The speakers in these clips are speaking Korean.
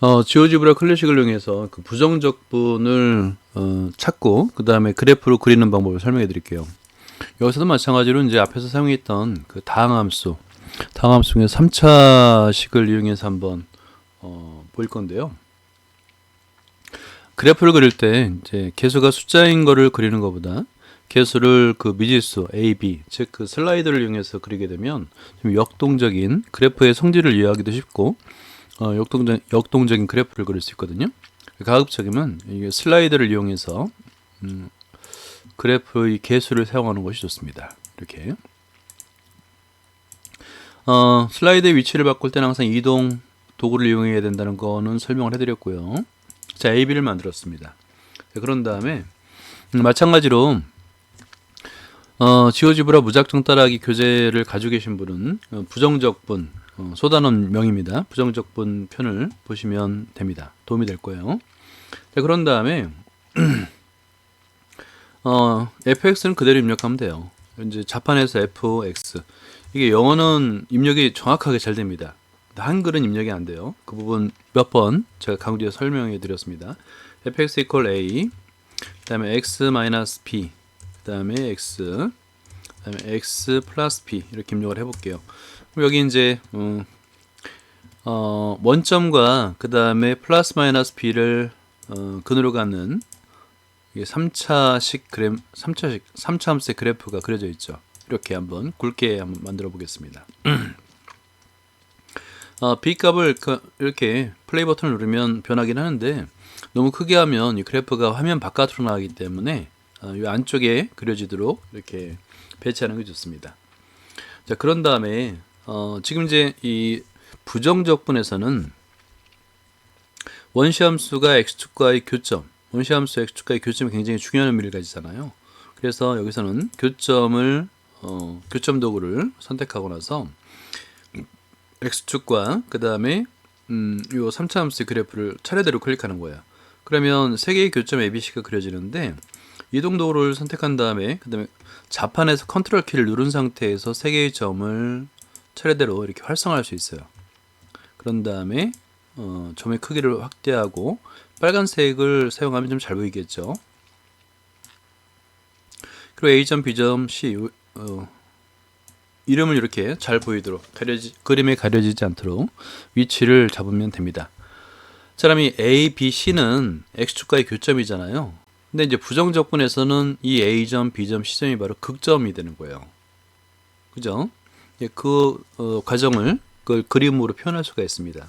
어, 지오지브라 클래식을 이용해서 그 부정적분을 어, 찾고 그 다음에 그래프로 그리는 방법을 설명해 드릴게요. 여기서도 마찬가지로 이제 앞에서 사용했던 그 다항함수, 다항함수 중에 3차식을 이용해서 한번 어, 보일 건데요. 그래프를 그릴 때 이제 개수가 숫자인 거를 그리는 것보다 개수를 그 미지수 A, B, 즉 그 슬라이드를 이용해서 그리게 되면 좀 역동적인 그래프의 성질을 이해하기도 쉽고 어, 역동적, 역동적인 그래프를 그릴 수 있거든요. 가급적이면 이게 슬라이드를 이용해서 음, 그래프의 개수를 사용하는 것이 좋습니다. 이렇게 어, 슬라이드의 위치를 바꿀 때는 항상 이동 도구를 이용해야 된다는 거는 설명을 해드렸고요. 자, AB를 만들었습니다. 자, 그런 다음에 음, 마찬가지로 어, 지오지브라 무작정 따라하기 교재를 가지고 계신 분은 어, 부정적분 어, 쏟아놓은 명입니다. 부정적분 편을 보시면 됩니다. 도움이 될 거예요. 자, 그런 다음에 어, fx는 그대로 입력하면 돼요. 이제 자판에서 fx 이게 영어는 입력이 정확하게 잘 됩니다. 한글은 입력이 안 돼요. 그 부분 몇 번 제가 강조해 설명해 드렸습니다. fx equal a 그다음에 x 마이너스 p 그다음에 x 그다음에 x 플러스 p 이렇게 입력을 해 볼게요. 여기 이제 음, 어, 원점과 그 다음에 플러스 마이너스 b를 어, 근으로 갖는 이게 3차식 그램 3차식 3차 함수의 그래프가 그려져 있죠. 이렇게 한번 굵게 한번 만들어 보겠습니다. 어, b 값을 그, 이렇게 플레이 버튼을 누르면 변하긴 하는데 너무 크게 하면 이 그래프가 화면 바깥으로 나가기 때문에 어, 이 안쪽에 그려지도록 이렇게 배치하는 게 좋습니다. 자 그런 다음에 어, 지금 이제 이 부정적분에서는 원시함수가 x축과의 교점, 원시함수 x축과의 교점이 굉장히 중요한 의미를 가지잖아요. 그래서 여기서는 교점을 어, 교점 도구를 선택하고 나서 x축과 그 다음에 음, 요 3차 함수의 그래프를 차례대로 클릭하는 거예요. 그러면 세 개의 교점 ABC가 그려지는데 이동 도구를 선택한 다음에 그 다음에 자판에서 컨트롤 키를 누른 상태에서 세 개의 점을 차례대로 이렇게 활성화할 수 있어요. 그런 다음에 어, 점의 크기를 확대하고 빨간색을 사용하면 좀 잘 보이겠죠. 그리고 A점, B점, C 어, 이름을 이렇게 잘 보이도록 가려지, 그림에 가려지지 않도록 위치를 잡으면 됩니다. 사람이 A, B, C는 X축과의 교점이잖아요. 근데 이제 부정적분에서는 이 A점, B점, C점이 바로 극점이 되는 거예요. 그죠? 예, 그 어, 과정을 그 그림으로 표현할 수가 있습니다.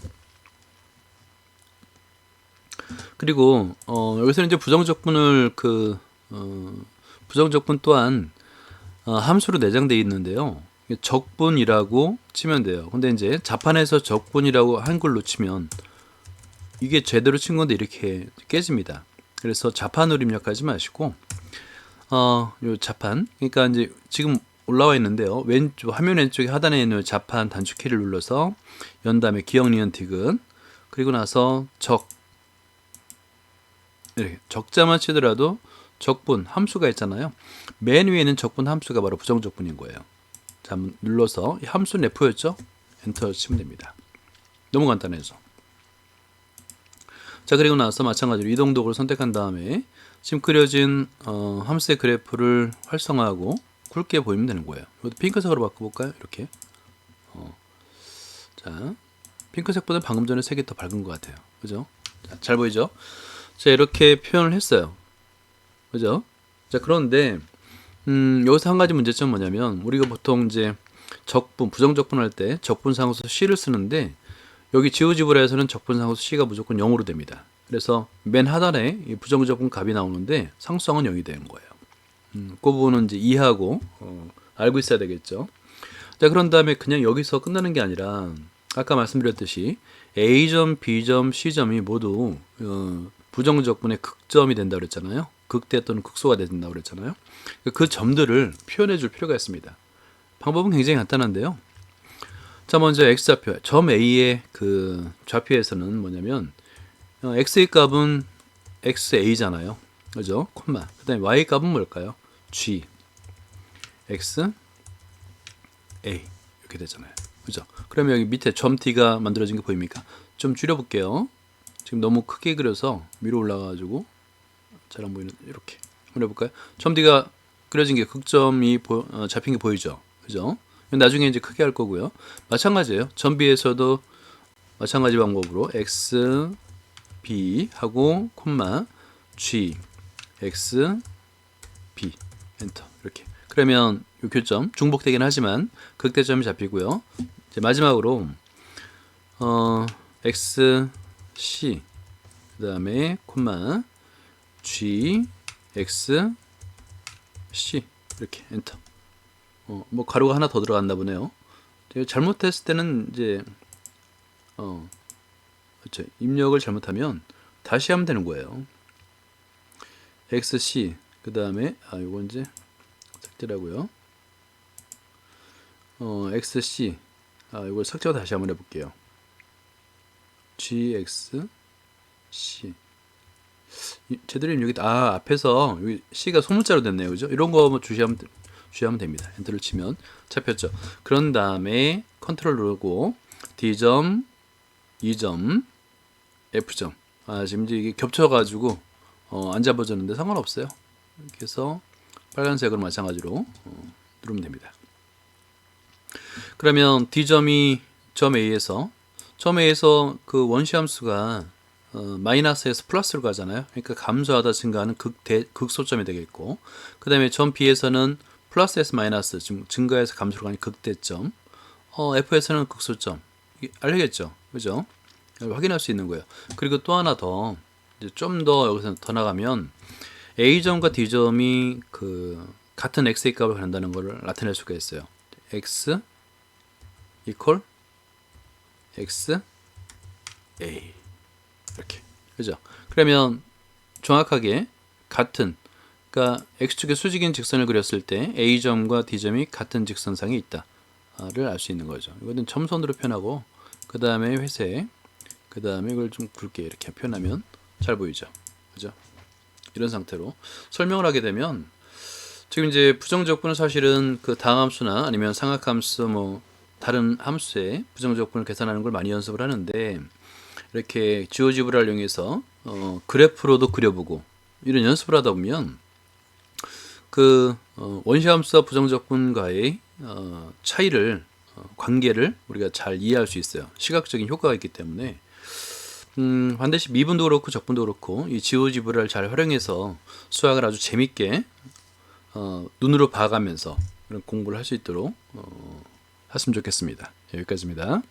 그리고 어, 여기서는 이제 부정적분을 그 어, 부정적분 또한 어, 함수로 내장되어 있는데요. 적분이라고 치면 돼요. 근데 이제 자판에서 적분이라고 한글로 치면 이게 제대로 친 건데 이렇게 깨집니다. 그래서 자판으로 입력하지 마시고 어, 요 자판 그러니까 이제 지금 올라와 있는데요. 왼쪽 화면 왼쪽에 하단에 있는 자판 단축키를 눌러서 연 다음에 기억 니은 디귿 그리고 나서 적 이렇게 적자만 치더라도 적분 함수가 있잖아요. 맨 위에는 적분 함수가 바로 부정적분인 거예요. 자, 눌러서 이 함수는 F였죠? 엔터 치면 됩니다. 너무 간단해서. 자, 그리고 나서 마찬가지로 이동 도구를 선택한 다음에 지금 그려진 어, 함수의 그래프를 활성화하고 굵게 보이면 되는 거예요. 이것도 핑크색으로 바꿔볼까요? 이렇게. 어. 자, 핑크색보다 방금 전에 색이 더 밝은 것 같아요. 그죠? 자, 잘 보이죠? 자, 이렇게 표현을 했어요. 그죠? 자, 그런데, 음, 여기서 한 가지 문제점은 뭐냐면, 우리가 보통 이제 적분, 부정적분 할 때 적분상수 C를 쓰는데, 여기 지오지브라에서는 적분상수 C가 무조건 0으로 됩니다. 그래서 맨 하단에 이 부정적분 값이 나오는데, 상수항은 0이 되는 거예요. 음, 그 부분은 이제 이해하고, 어, 알고 있어야 되겠죠. 자, 그런 다음에 그냥 여기서 끝나는 게 아니라, 아까 말씀드렸듯이, A점, B점, C점이 모두, 어, 부정적분의 극점이 된다 그랬잖아요. 극대 또는 극소가 된다 그랬잖아요. 그 점들을 표현해 줄 필요가 있습니다. 방법은 굉장히 간단한데요. 자, 먼저 x좌표, 점 A의 그 좌표에서는 뭐냐면 어, x의 값은 xa잖아요. 그죠? 콤마. 그 다음에 y 값은 뭘까요? g x a 이렇게 되잖아요. 그죠? 그러면 여기 밑에 점 t가 만들어진 게 보입니까? 좀 줄여 볼게요. 지금 너무 크게 그려서 위로 올라가가지고 잘 안 보이는 이렇게 한번 해볼까요? 점 D가 그려진 게 극점이 보, 어, 잡힌 게 보이죠, 그죠? 나중에 이제 크게 할 거고요. 마찬가지예요. 점 B에서도 마찬가지 방법으로 x b 하고 콤마 g x b 엔터 이렇게 그러면 이 교점 중복되긴 하지만 극대점이 잡히고요. 이제 마지막으로 어 x c 그 다음에 콤마 g x c 이렇게 엔터. 어, 뭐 가로가 하나 더 들어갔나 보네요. 잘못했을 때는 이제 어 그렇죠. 입력을 잘못하면 다시 하면 되는 거예요. Xc 그 다음에 아 이건 이제 삭제라고요. 어 xc 아 이걸 삭제하고 다시 한번 해볼게요. gx c 이- 제대로 입력이 아 앞에서 여기 c가 소문자로 됐네요, 그죠? 이런 거뭐 주시하면 주시하면 됩니다. 엔터를 치면 잡혔죠. 그런 다음에 컨트롤 누르고 d 점 2점 F점 아 지금 이제 이게 겹쳐가지고 어, 안 잡아졌는데 상관없어요. 이렇게 해서 빨간색으로 마찬가지로 어, 누르면 됩니다. 그러면 D점이 점 A에서 점 A에서 그 원시 함수가 어, 마이너스에서 플러스로 가잖아요. 그러니까 감소하다 증가하는 극대, 극소점이 되겠고 그 다음에 점 B에서는 플러스에서 마이너스 증가해서 감소로 가는 극대점 어, F에서는 극소점. 알겠죠? 그죠? 확인할 수 있는 거예요. 그리고 또 하나 더, 좀 더 여기서 더 나가면 A점과 D점이 그 같은 x의 값을 갖는다는 것을 나타낼 수가 있어요. x equal x a 이렇게 그죠? 그러면 정확하게 같은 그러니까 x축의 수직인 직선을 그렸을 때 A점과 D점이 같은 직선상에 있다를 알 수 있는 거죠. 이거는 점선으로 표현하고 그 다음에 회색 그 다음에 이걸 좀 굵게 이렇게 표현하면 잘 보이죠. 그죠? 이런 상태로 설명을 하게 되면 지금 이제 부정적분은 사실은 그 다함수나 아니면 상악함수 뭐 다른 함수의 부정적분을 계산하는 걸 많이 연습을 하는데 이렇게 지오지브라를 이용해서 어, 그래프로도 그려보고 이런 연습을 하다 보면 그 어, 원시함수와 부정적분과의 어, 차이를 어, 관계를 우리가 잘 이해할 수 있어요. 시각적인 효과가 있기 때문에 음, 반드시 미분도 그렇고 적분도 그렇고 이 지오지브라를 잘 활용해서 수학을 아주 재밌게 어, 눈으로 봐가면서 공부를 할 수 있도록 어, 했으면 좋겠습니다. 여기까지입니다.